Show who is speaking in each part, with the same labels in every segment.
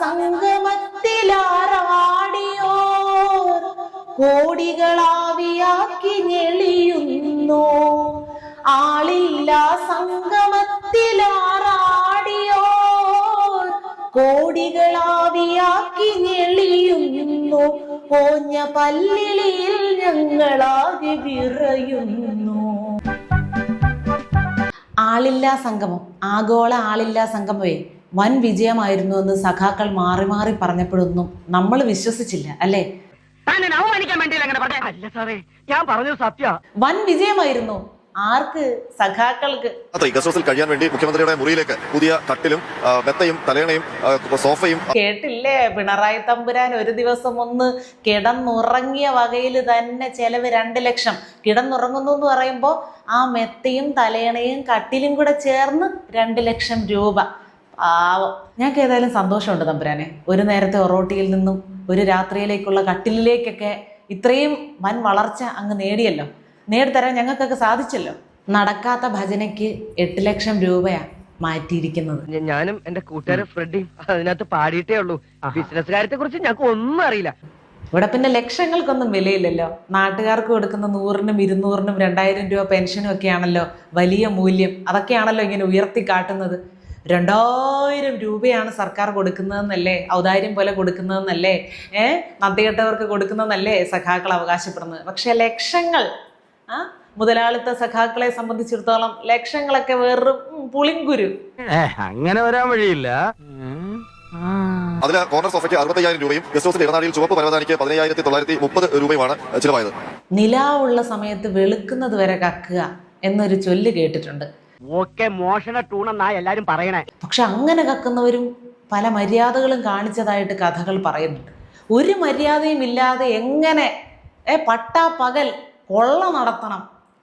Speaker 1: സംഗമത്തിലാറാടിയോ കോടികളാവിയാക്കി ഞെളിയുന്നു. ആളില്ല സംഗമത്തിലാറാടിയോ കോടികളാവിയാക്കി ഞെളിയുന്നു. പോഞ്ഞ പല്ലിളിയിൽ ഞങ്ങളാകെ വിറയുന്നു. ആളില്ലാ സംഗമം ആഗോള ആളില്ലാ സംഗമമേ. വൻ വിജയമായിരുന്നു എന്ന് സഖാക്കൾ മാറി മാറി പറഞ്ഞപ്പോഴൊന്നും നമ്മൾ വിശ്വസിച്ചില്ല അല്ലേ? വൻ വിജയമായിരുന്നു. ആർക്ക് സഖാക്കൾക്ക്?
Speaker 2: ഈ കഴിയാൻ വേണ്ടി മുഖ്യമന്ത്രിയുടെ മുറിയിലേക്ക് പുതിയ കട്ടിലും മെത്തയും തലേണയും സോഫയും
Speaker 1: കേട്ടില്ലേ? പിണറായി തമ്പുരാൻ ഒരു ദിവസം ഒന്ന് കിടന്നുറങ്ങിയ വകയിൽ തന്നെ ചെലവ് രണ്ട് ലക്ഷം. കിടന്നുറങ്ങുന്നു എന്ന് പറയുമ്പോൾ ആ മെത്തയും തലേണയും കട്ടിലും കൂടെ ചേർന്ന് രണ്ട് ലക്ഷം രൂപ. ഞങ്ങൾക്ക് ഏതായാലും സന്തോഷമുണ്ട് തമ്പുരാനെ. ഒരു നേരത്തെ ഒറോട്ടിയിൽ നിന്നും ഒരു രാത്രിയിലേക്കുള്ള കട്ടിലിലേക്കൊക്കെ ഇത്രയും വൻ വളർച്ച അങ്ങ് നേടിയല്ലോ. നേടിത്തരാൻ ഞങ്ങൾക്കൊക്കെ സാധിച്ചല്ലോ. നടക്കാത്ത ഭജനയ്ക്ക് എട്ട് ലക്ഷം രൂപയാ മാറ്റിയിരിക്കുന്നത്.
Speaker 3: ഞാനും എന്റെ കൂട്ടുകാരൻ ഫ്രെഡിയും അതിനകത്ത് പാടിയിട്ടേ ഉള്ളൂ. ബിസിനസ് കാര്യത്തെ കുറിച്ച് ഞങ്ങൾക്ക് ഒന്നും അറിയില്ല.
Speaker 1: ഇവിടെ പിന്നെ ലക്ഷങ്ങൾക്കൊന്നും വിലയില്ലല്ലോ. നാട്ടുകാർക്ക് കൊടുക്കുന്ന നൂറിനും ഇരുന്നൂറിനും രണ്ടായിരം രൂപ പെൻഷനും ഒക്കെയാണല്ലോ വലിയ മൂല്യം. അതൊക്കെയാണല്ലോ ഇങ്ങനെ ഉയർത്തി കാട്ടുന്നത്. രണ്ടായിരം രൂപയാണ് സർക്കാർ കൊടുക്കുന്നതെന്നല്ലേ? ഔദാര്യം പോലെ കൊടുക്കുന്നതെന്നല്ലേ? ഏ? നന്ദികെട്ടവർക്ക് കൊടുക്കുന്നതെന്നല്ലേ സഖാക്കൾ അവകാശപ്പെടുന്നത്? പക്ഷെ ലക്ഷങ്ങൾ ആ? മുതലാളിത്ത സഖാക്കളെ സംബന്ധിച്ചിടത്തോളം ലക്ഷങ്ങളൊക്കെ വെറും പുളിങ്കുരു.
Speaker 4: അങ്ങനെ വരാൻ വഴിയില്ല.
Speaker 2: അതിൽ കോർണർ സോഫയ്ക്ക് അറുപത്തയ്യായിരം രൂപയും ഗസ്റ്റ് ഹൗസിൽ ഇടനാടിയിൽ ചുവപ്പ് പരവതാനിക്ക് പതിനയ്യായിരത്തി തൊള്ളായിരത്തി മുപ്പത് രൂപയുമാണ് ചിലവായത്.
Speaker 1: നിലാവുള്ള സമയത്ത് വെളുക്കുന്നത് വരെ കക്കുക എന്നൊരു ചൊല്ല് കേട്ടിട്ടുണ്ട്.
Speaker 3: ഓക്കെ മോഷണ ടൂണെന്നാ എല്ലാരും പറയണേ.
Speaker 1: പക്ഷെ അങ്ങനെ കക്കുന്നവരും പല മര്യാദകളും കാണിച്ചതായിട്ട് കഥകൾ പറയുന്നുണ്ട്. ഒരു മര്യാദയും ഇല്ലാതെ എങ്ങനെ ഏ പട്ടാ പകൽ കൊള്ള നടത്തണം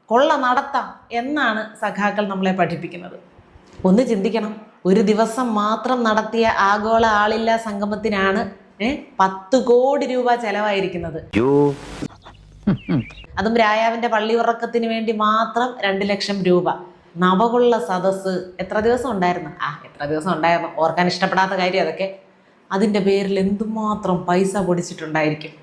Speaker 1: കൊള്ള നടത്താം എന്നാണ് സഖാക്കൾ നമ്മളെ പഠിപ്പിക്കുന്നത്. ഒന്ന് ചിന്തിക്കണം ഒരു ദിവസം മാത്രം നടത്തിയ ആഗോള ആളില്ലാ സംഗമത്തിനാണ് ഏ പത്ത് കോടി രൂപ ചെലവായിരിക്കുന്നത്. അതും രായാവിന്റെ പള്ളി ഉറക്കത്തിന് വേണ്ടി മാത്രം രണ്ട് ലക്ഷം രൂപ. നവകൊള്ള സദസ്സ് എത്ര ദിവസം ഉണ്ടായിരുന്നു? ആ എത്ര ദിവസം ഉണ്ടായിരുന്നു? ഓർക്കാൻ ഇഷ്ടപ്പെടാത്ത കാര്യം അതൊക്കെ. അതിന്റെ പേരിൽ എന്തുമാത്രം പൈസ പൊടിച്ചിട്ടുണ്ടായിരിക്കും?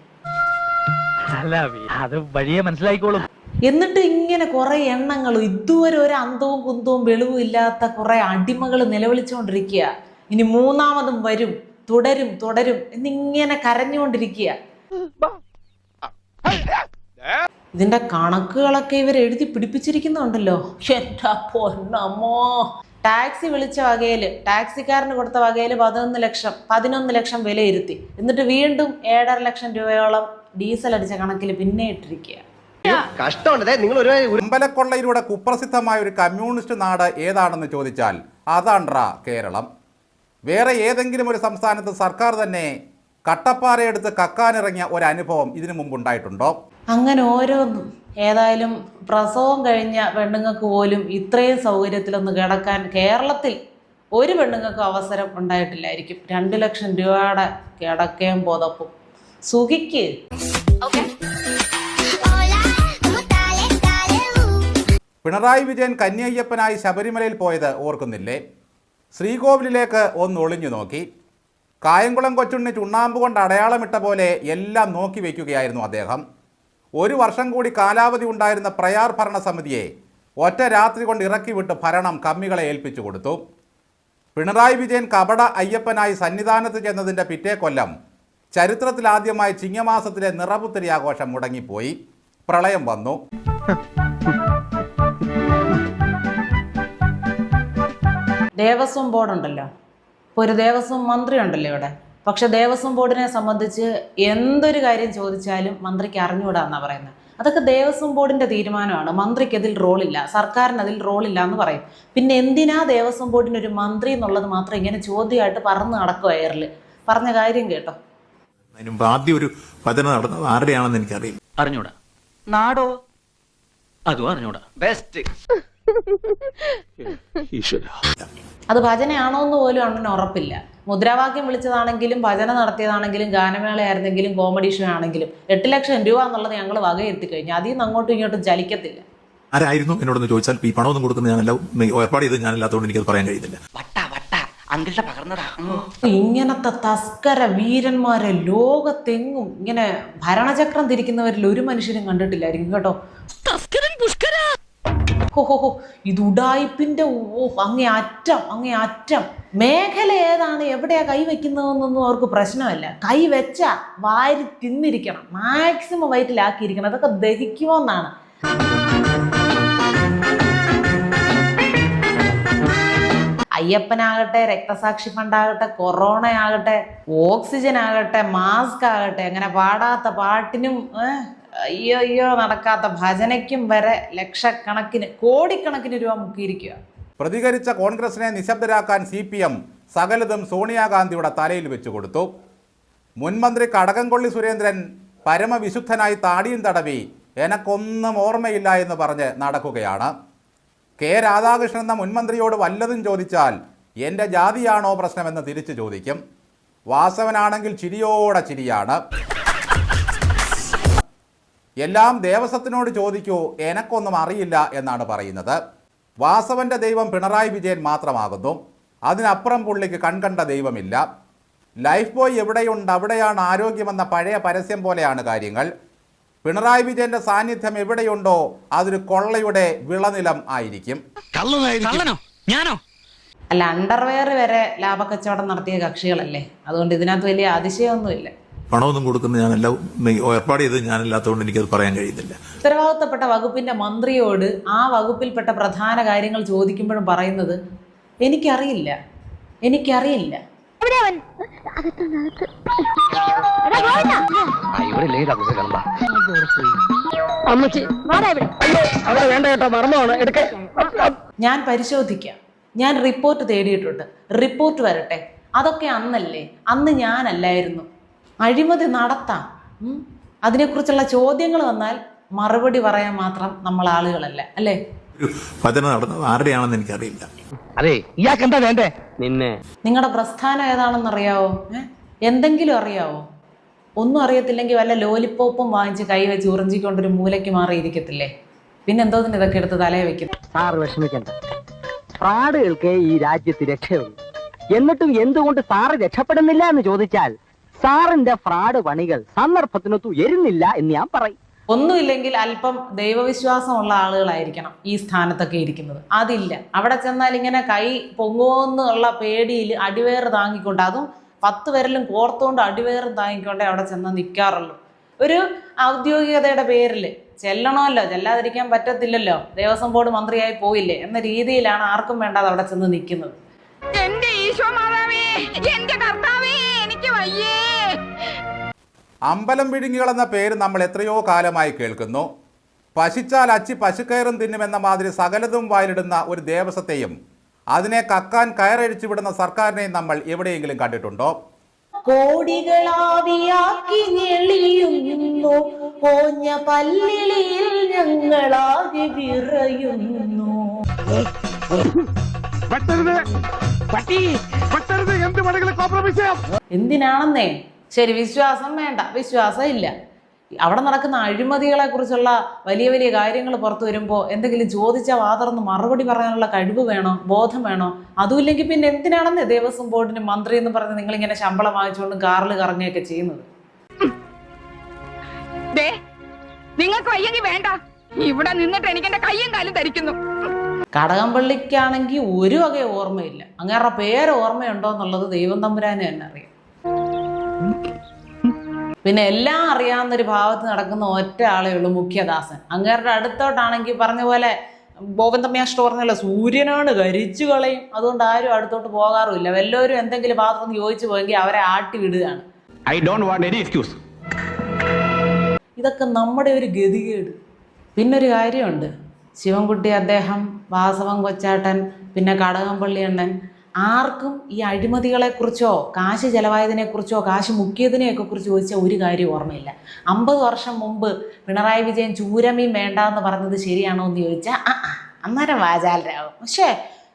Speaker 4: അത് വഴിയെ മനസ്സിലായിക്കോളും.
Speaker 1: എന്നിട്ട് ഇങ്ങനെ കുറെ എണ്ണങ്ങളും ഇതുവരെ ഒരു അന്തവും കുന്തവും വെളിവും ഇല്ലാത്ത കുറെ അടിമകൾ നിലവിളിച്ചുകൊണ്ടിരിക്കുക ഇനി മൂന്നാമതും വരും തുടരും തുടരും എന്നിങ്ങനെ കരഞ്ഞുകൊണ്ടിരിക്കുക. ഇതിന്റെ കണക്കുകളൊക്കെ ഇവർ എഴുതി പിടിപ്പിച്ചിരിക്കുന്നുണ്ടല്ലോ. പൊന്നമ്മോ. ടാക്സി വിളിച്ച വകയിൽ ടാക്സിക്കാരന് കൊടുത്ത വകയിൽ പതിനൊന്ന് ലക്ഷം പതിനൊന്ന് ലക്ഷം വിലയിരുത്തി എന്നിട്ട് വീണ്ടും ഏഴര ലക്ഷം രൂപയോളം ഡീസൽ അടിച്ച കണക്കിൽ പിന്നെ ഇട്ടിരിക്കുക.
Speaker 3: കഷ്ടമുണ്ട്. നിങ്ങൾ ഒരു
Speaker 5: അമ്പലക്കൊള്ളയിലൂടെ കുപ്രസിദ്ധമായ ഒരു കമ്മ്യൂണിസ്റ്റ് നാട് ഏതാണെന്ന് ചോദിച്ചാൽ അതാണ് കേരളം. വേറെ ഏതെങ്കിലും ഒരു സംസ്ഥാനത്ത് സർക്കാർ തന്നെ കട്ടപ്പാറയെടുത്ത് കക്കാനിറങ്ങിയ ഒരു അനുഭവം ഇതിനു മുമ്പുണ്ടായിട്ടുണ്ടോ?
Speaker 1: അങ്ങനെ ഓരോന്നും ഏതായാലും പ്രസവം കഴിഞ്ഞ പെണ്ണുങ്ങൾക്ക് പോലും ഇത്രയും സൗകര്യത്തിലൊന്ന് കിടക്കാൻ കേരളത്തിൽ ഒരു പെണ്ണുങ്ങൾക്കും അവസരം ഉണ്ടായിട്ടില്ലായിരിക്കും. രണ്ട് ലക്ഷം രൂപയുടെ കിടക്കയും പുതപ്പും. സുഖിക്ക്.
Speaker 5: പിണറായി വിജയൻ കന്യയ്യപ്പനായി ശബരിമലയിൽ പോയത് ഓർക്കുന്നില്ലേ? ശ്രീകോവിലിലേക്ക് ഒന്ന് ഒളിഞ്ഞു നോക്കി. കായംകുളം കൊച്ചുണ്ണി ചുണ്ണാമ്പ് കൊണ്ട് അടയാളമിട്ട പോലെ എല്ലാം നോക്കി വയ്ക്കുകയായിരുന്നു അദ്ദേഹം. ഒരു വർഷം കൂടി കാലാവധി ഉണ്ടായിരുന്ന പ്രയാർ ഭരണസമിതിയെ ഒറ്റ രാത്രി കൊണ്ട് ഇറക്കിവിട്ട് ഭരണം കമ്മികളെ ഏൽപ്പിച്ചു കൊടുത്തു. പിണറായി വിജയൻ കപട അയ്യപ്പനായി സന്നിധാനത്ത് ചെന്നതിന്റെ പിറ്റേ കൊല്ലം ചരിത്രത്തിലാദ്യമായി ചിങ്ങമാസത്തിലെ നിറപുത്തിരി ആഘോഷം മുടങ്ങിപ്പോയി. പ്രളയം വന്നു.
Speaker 1: ദേവസ്വം ബോർഡുണ്ടല്ലോ. ഇപ്പോൾ ഒരു ദേവസ്വം മന്ത്രി ഉണ്ടല്ലോ ഇവിടെ. പക്ഷെ ദേവസ്വം ബോർഡിനെ സംബന്ധിച്ച് എന്തൊരു കാര്യം ചോദിച്ചാലും മന്ത്രിക്ക് അറിഞ്ഞുകൂടാന്നാണ് പറയുന്നത്. അതൊക്കെ ദേവസ്വം ബോർഡിന്റെ തീരുമാനമാണ്. മന്ത്രിക്ക് അതിൽ റോളില്ല. സർക്കാരിന് അതിൽ റോളില്ല എന്ന് പറയും. പിന്നെ എന്തിനാ ദേവസ്വം ബോർഡിന് ഒരു മന്ത്രി എന്നുള്ളത് മാത്രം ഇങ്ങനെ ചോദ്യമായിട്ട് പറന്ന് നടക്കുക എയറിൽ പറഞ്ഞ കാര്യം കേട്ടോ.
Speaker 6: ആദ്യം ഒരു ഭജന നടന്നത് ആരുടെയാണെന്ന് എനിക്കറിയില്ല.
Speaker 7: അറിഞ്ഞൂടാ. നാടോ? അതും അറിഞ്ഞൂടാ.
Speaker 3: ബെസ്റ്റ്
Speaker 1: അത് ഭജനയാണോ എന്ന് പോലും അണ്ണന് ഉറപ്പില്ല. മുദ്രാവാക്യം വിളിച്ചതാണെങ്കിലും ഭജന നടത്തിയതാണെങ്കിലും ഗാനമേളയായിരുന്നെങ്കിലും കോമഡി ഷോ ആണെങ്കിലും എട്ട് ലക്ഷം രൂപ എന്നുള്ളത് ഞങ്ങൾ വകയെത്തി കഴിഞ്ഞു അതിൽ നിന്ന് അങ്ങോട്ടും ഇങ്ങോട്ടും ചലിക്കത്തില്ല.
Speaker 6: ആരായിരുന്നു എന്നോടൊന്ന് ചോദിച്ചാൽ ഈ പണമൊന്നും കൊടുക്കുന്നത് ഞാനല്ല ഏർപ്പാട് ചെയ്ത് ഞാനല്ലാത്തതുകൊണ്ട് എനിക്കത് പറയാൻ കഴിയുന്നില്ല.
Speaker 7: പകർന്നതാ.
Speaker 1: ഇങ്ങനത്തെ തസ്കര വീരന്മാരെ ലോകത്തെങ്ങും ഇങ്ങനെ ഭരണചക്രം തിരിക്കുന്നവരിൽ ഒരു മനുഷ്യരും കണ്ടിട്ടില്ലായിരിക്കും കേട്ടോ. ഹോ ഹോ ഹോ. ഇത് ഉഡായിപ്പിന്റെ ഓ അങ്ങേ അറ്റം അങ്ങേ അറ്റം. മേഖല ഏതാണ്? എവിടെയാ കൈ വെക്കുന്നതെന്നൊന്നും അവർക്ക് പ്രശ്നമല്ല. കൈ വെച്ച വാരി തിന്നിരിക്കണം. മാക്സിമം വയറ്റിലാക്കിയിരിക്കണം. അതൊക്കെ ദഹിക്കുമെന്നാണ്. അയ്യപ്പനാകട്ടെ രക്തസാക്ഷി ഫണ്ടാകട്ടെ കൊറോണ ആകട്ടെ ഓക്സിജൻ ആകട്ടെ മാസ്ക് ആകട്ടെ അങ്ങനെ പാടാത്ത പാട്ടിനും അയ്യോ അയ്യോ നടക്കാത്ത ഭജനയ്ക്കും വരെ ലക്ഷക്കണക്കിന് കോടിക്കണക്കിന് രൂപ മുക്കിയിരിക്കുക
Speaker 5: പ്രതികരിച്ച കോൺഗ്രസിനെ നിശബ്ദരാക്കാൻ സി പി എം സകലതും സോണിയാഗാന്ധിയുടെ തലയിൽ വെച്ചു കൊടുത്തു. മുൻമന്ത്രി കടകംകൊള്ളി സുരേന്ദ്രൻ പരമവിശുദ്ധനായി താടിയും തടവി എനക്കൊന്നും ഓർമ്മയില്ല എന്ന് പറഞ്ഞ് നടക്കുകയാണ്. കെ രാധാകൃഷ്ണൻ എന്ന മുൻമന്ത്രിയോട് വല്ലതും ചോദിച്ചാൽ എന്റെ ജാതിയാണോ പ്രശ്നമെന്ന് തിരിച്ചു ചോദിക്കും. വാസവനാണെങ്കിൽ ചിരിയോടെ ചിരിയാണ്. എല്ലാം ദേവസ്വത്തിനോട് ചോദിക്കൂ എനക്കൊന്നും അറിയില്ല എന്നാണ് പറയുന്നത്. വാസവന്റെ ദൈവം പിണറായി വിജയൻ മാത്രമാകുന്നു. അതിനപ്പുറം പുള്ളിക്ക് കൺകണ്ട ദൈവമില്ല. ലൈഫ് ബോയ് എവിടെയുണ്ട് അവിടെയാണ് ആരോഗ്യമെന്ന പഴയ പരസ്യം പോലെയാണ് കാര്യങ്ങൾ. പിണറായി വിജയന്റെ സാന്നിധ്യം എവിടെയുണ്ടോ അതൊരു കൊള്ളയുടെ വിളനിലം ആയിരിക്കും.
Speaker 7: ഞാനോ?
Speaker 1: അല്ല അണ്ടർവെയർ വരെ ലാഭക്കച്ചവടം നടത്തിയ കക്ഷികളല്ലേ? അതുകൊണ്ട് ഇതിനകത്ത് വലിയ അതിശയമൊന്നുമില്ല.
Speaker 6: പണമൊന്നും കൊടുക്കുന്ന ഞാനല്ല ഏർപ്പാട് ചെയ്ത് ഞാനല്ലാത്തതുകൊണ്ട് എനിക്കത് പറയാൻ കഴിയുന്നില്ല.
Speaker 1: ഉത്തരവാദിത്തപ്പെട്ട വകുപ്പിന്റെ മന്ത്രിയോട് ആ വകുപ്പിൽപ്പെട്ട പ്രധാന കാര്യങ്ങൾ ചോദിക്കുമ്പോഴും പറയുന്നത് എനിക്കറിയില്ല. എനിക്കറിയില്ല. ഞാൻ പരിശോധിക്കാം. ഞാൻ റിപ്പോർട്ട് തേടിയിട്ടുണ്ട്. റിപ്പോർട്ട് വരട്ടെ. അതൊക്കെ അന്നല്ലേ. അന്ന് ഞാനല്ലായിരുന്നു. അഴിമതി നടത്താം. അതിനെക്കുറിച്ചുള്ള ചോദ്യങ്ങൾ വന്നാൽ മറുപടി പറയാൻ മാത്രം നമ്മൾ ആളുകളല്ല അല്ലേ?
Speaker 6: ഒരു ഭജന നടന്നത് ആരുടെയാണെന്ന് എനിക്കറിയില്ല.
Speaker 3: അതെ ഇയാൾക്ക് എന്താ വേണ്ടേ? നിന്നെ.
Speaker 1: നിങ്ങളുടെ പ്രസ്ഥാനം ഏതാണെന്ന് അറിയാവോ? എന്തെങ്കിലും അറിയാവോ? ഒന്നും അറിയത്തില്ലെങ്കിൽ വല്ല ലോലിപ്പോപ്പും വാങ്ങിച്ച് കൈ വെച്ച് ഉറിഞ്ചിക്കൊണ്ടൊരു മൂലയ്ക്ക് മാറിയിരിക്കത്തില്ലേ? പിന്നെ എന്തോ തന്നെ ഇതൊക്കെ എടുത്ത് തലയെ വെക്കും
Speaker 3: സാർ വിഷമിക്കണ്ട. ഫ്രാഡുകൾക്ക് ഈ രാജ്യത്ത് രക്ഷയുള്ളൂ. എന്നിട്ടും എന്തുകൊണ്ട് സാറ് രക്ഷപ്പെടുന്നില്ല എന്ന് ചോദിച്ചാൽ സാറിന്റെ ഫ്രാഡ് പണികൾ സന്ദർഭത്തിനൊത്തു എരുന്നില്ല എന്ന് ഞാൻ പറയും.
Speaker 1: ഒന്നുമില്ലെങ്കിൽ അല്പം ദൈവവിശ്വാസമുള്ള ആളുകളായിരിക്കണം ഈ സ്ഥാനത്തൊക്കെ ഇരിക്കുന്നത്. അതില്ല. അവിടെ ചെന്നാൽ ഇങ്ങനെ കൈ പൊങ്ങുമെന്നുള്ള പേടിയിൽ അടിവേറ് താങ്ങിക്കൊണ്ട് അതും പത്ത് പേരിലും കോർത്തുകൊണ്ട് അടിവേറും താങ്ങിക്കൊണ്ടേ അവിടെ ചെന്ന് നിൽക്കാറുള്ളൂ ഒരു ഔദ്യോഗികതയുടെ പേരിൽ ചെല്ലണമല്ലോ ചെല്ലാതിരിക്കാൻ പറ്റത്തില്ലല്ലോ ദേവസ്വം ബോർഡ് മന്ത്രിയായി പോയില്ലേ എന്ന രീതിയിലാണ് ആർക്കും വേണ്ടാതെ അവിടെ ചെന്ന് നിൽക്കുന്നത്.
Speaker 8: എന്റെ ഈശോ മാതാവേ എന്റെ കർത്താവേ!
Speaker 5: അമ്പലം വിഴുങ്ങികൾ എന്ന പേര് നമ്മൾ എത്രയോ കാലമായി കേൾക്കുന്നു. പശിച്ചാൽ അച്ചി പശുക്കയറും തിന്നുമെന്ന മാതിരി സകലതും വായിലിടുന്ന ഒരു ദേവസ്വത്തെയും അതിനെ കക്കാൻ കയറഴിച്ചു വിടുന്ന സർക്കാരിനെയും നമ്മൾ എവിടെയെങ്കിലും കണ്ടിട്ടുണ്ടോ?
Speaker 1: കോടികളാവിയാക്കി ഞെളിയുന്നു. പോഞ്ഞ പല്ലിളിയിൽ ഞങ്ങളാകെ വിറയുന്നു. എന്തിനാണെന്നേ? ശരി വിശ്വാസം വേണ്ട. വിശ്വാസം ഇല്ല. അവിടെ നടക്കുന്ന അഴിമതികളെ കുറിച്ചുള്ള വലിയ വലിയ കാര്യങ്ങൾ പുറത്തു വരുമ്പോൾ എന്തെങ്കിലും ചോദിച്ചാൽ വാതർന്ന് മറുപടി പറയാനുള്ള കഴിവ് വേണോ? ബോധം വേണോ? അതുമില്ലെങ്കിൽ പിന്നെ എന്തിനാണെന്നേ ദേവസ്വം ബോർഡിന് മന്ത്രി എന്ന് പറഞ്ഞ് നിങ്ങളിങ്ങനെ ശമ്പളം വാങ്ങിച്ചുകൊണ്ട് കാറിൽ കറങ്ങുകയൊക്കെ ചെയ്യുന്നത്?
Speaker 8: ദേ നിങ്ങൾക്ക് വയ്യെങ്കിൽ വേണ്ട. ഇവിടെ നിന്നിട്ട് എനിക്ക് എന്റെ കയ്യും കാലും ധരിക്കുന്നു.
Speaker 1: കടകംപള്ളിക്കാണെങ്കിൽ ഒരു വക ഓർമ്മയില്ല. അങ്ങേറെ പേര് ഓർമ്മയുണ്ടോ എന്നുള്ളത് ദൈവം തമ്പുരാന് തന്നെ അറിയാം. പിന്നെ എല്ലാം അറിയാവുന്നൊരു ഭാവത്ത് നടക്കുന്ന ഒറ്റ ആളേ ഉള്ളൂ മുഖ്യദാസൻ. അങ്ങേരുടെ അടുത്തോട്ടാണെങ്കിൽ പറഞ്ഞ പോലെ ഗോവിന്ദമ്മയാഷ്ട പറഞ്ഞല്ലോ സൂര്യനാണ് കരിച്ചു കളയും. അതുകൊണ്ട് ആരും അടുത്തോട്ട് പോകാറുമില്ല. വല്ലവരും എന്തെങ്കിലും പാത്രം ചോദിച്ചു പോയെങ്കിൽ അവരെ ആട്ടി വിടുകയാണ്.
Speaker 7: I don't want any excuse
Speaker 1: ഇതൊക്കെ നമ്മുടെ ഒരു ഗതികേട്. പിന്നൊരു കാര്യമുണ്ട്. ശിവൻകുട്ടി അദ്ദേഹം വാസവൻ കൊച്ചാട്ടൻ പിന്നെ കടകംപള്ളി അണ്ണൻ. ആർക്കും ഈ അഴിമതികളെക്കുറിച്ചോ കാശ് ചെലവായതിനെക്കുറിച്ചോ കാശ് മുക്കിയതിനെയൊക്കെ കുറിച്ച് ചോദിച്ചാൽ ഒരു കാര്യം ഓർമ്മയില്ല. അമ്പത് വർഷം മുമ്പ് പിണറായി വിജയൻ ചൂരമീൻ വേണ്ട എന്ന് പറഞ്ഞത് ശരിയാണോ എന്ന് ചോദിച്ചാൽ അന്നേരം വാചാലരാകും പക്ഷേ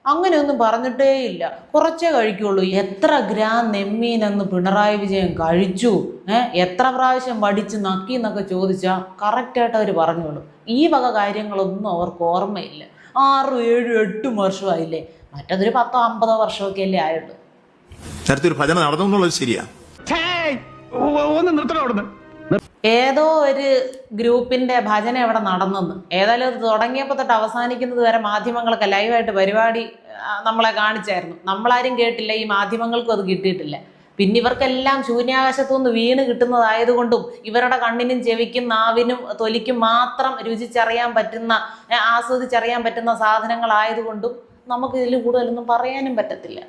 Speaker 1: അങ്ങനെയൊന്നും പറഞ്ഞിട്ടേ ഇല്ല കുറച്ചേ കഴിക്കുള്ളൂ. എത്ര ഗ്രാം നെമ്മീൻ നെമ്മീനെന്ന് പിണറായി വിജയൻ കഴിച്ചു? ഏഹ് എത്ര പ്രാവശ്യം വടിച്ച് നക്കി എന്നൊക്കെ ചോദിച്ചാൽ കറക്റ്റായിട്ട് അവർ പറഞ്ഞോളൂ. ഈ വക കാര്യങ്ങളൊന്നും അവർക്ക് ഓർമ്മയില്ല. ആറും ഏഴും എട്ടും വർഷമായില്ലേ? മറ്റതൊരു പത്തോ അമ്പതോ വർഷമൊക്കെ അല്ലേ ആയുള്ളൂ.
Speaker 6: നേരത്തെ ഒരു ഭജന നടന്നു എന്നുള്ളത് ശരിയാ.
Speaker 7: ഒന്ന് നിർത്തണം അവിടുന്ന്.
Speaker 1: ഏതോ ഒരു ഗ്രൂപ്പിന്റെ ഭജന അവിടെ നടന്നെന്ന് ഏതായാലും അത് തുടങ്ങിയപ്പോൾ തൊട്ട് അവസാനിക്കുന്നത് വരെ മാധ്യമങ്ങളൊക്കെ ലൈവായിട്ട് പരിപാടി നമ്മളെ കാണിച്ചായിരുന്നു. നമ്മളാരും കേട്ടില്ല ഈ മാധ്യമങ്ങൾക്കും അത് കിട്ടിയിട്ടില്ല. പിന്നെ ഇവർക്കെല്ലാം ശൂന്യാകാശത്തു നിന്ന് വീണ് കിട്ടുന്നതായതുകൊണ്ടും ഇവരുടെ കണ്ണിനും ചെവിക്കും നാവിനും തൊലിക്കും മാത്രം രുചിച്ചറിയാൻ പറ്റുന്ന ആസ്വദിച്ചറിയാൻ പറ്റുന്ന സാധനങ്ങളായതുകൊണ്ടും നമുക്ക് ഇതിൽ കൂടുതലൊന്നും പറയാനും പറ്റത്തില്ല.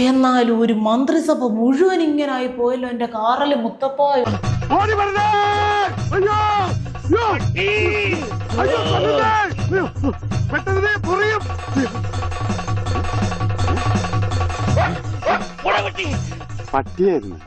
Speaker 1: എന്നാലും ഒരു മന്ത്രിസഭ മുഴുവൻ ഇങ്ങനായി പോയല്ലോ എന്റെ കാറിൽ മുത്തപ്പായോ
Speaker 9: പട്ടിയായിരുന്നു.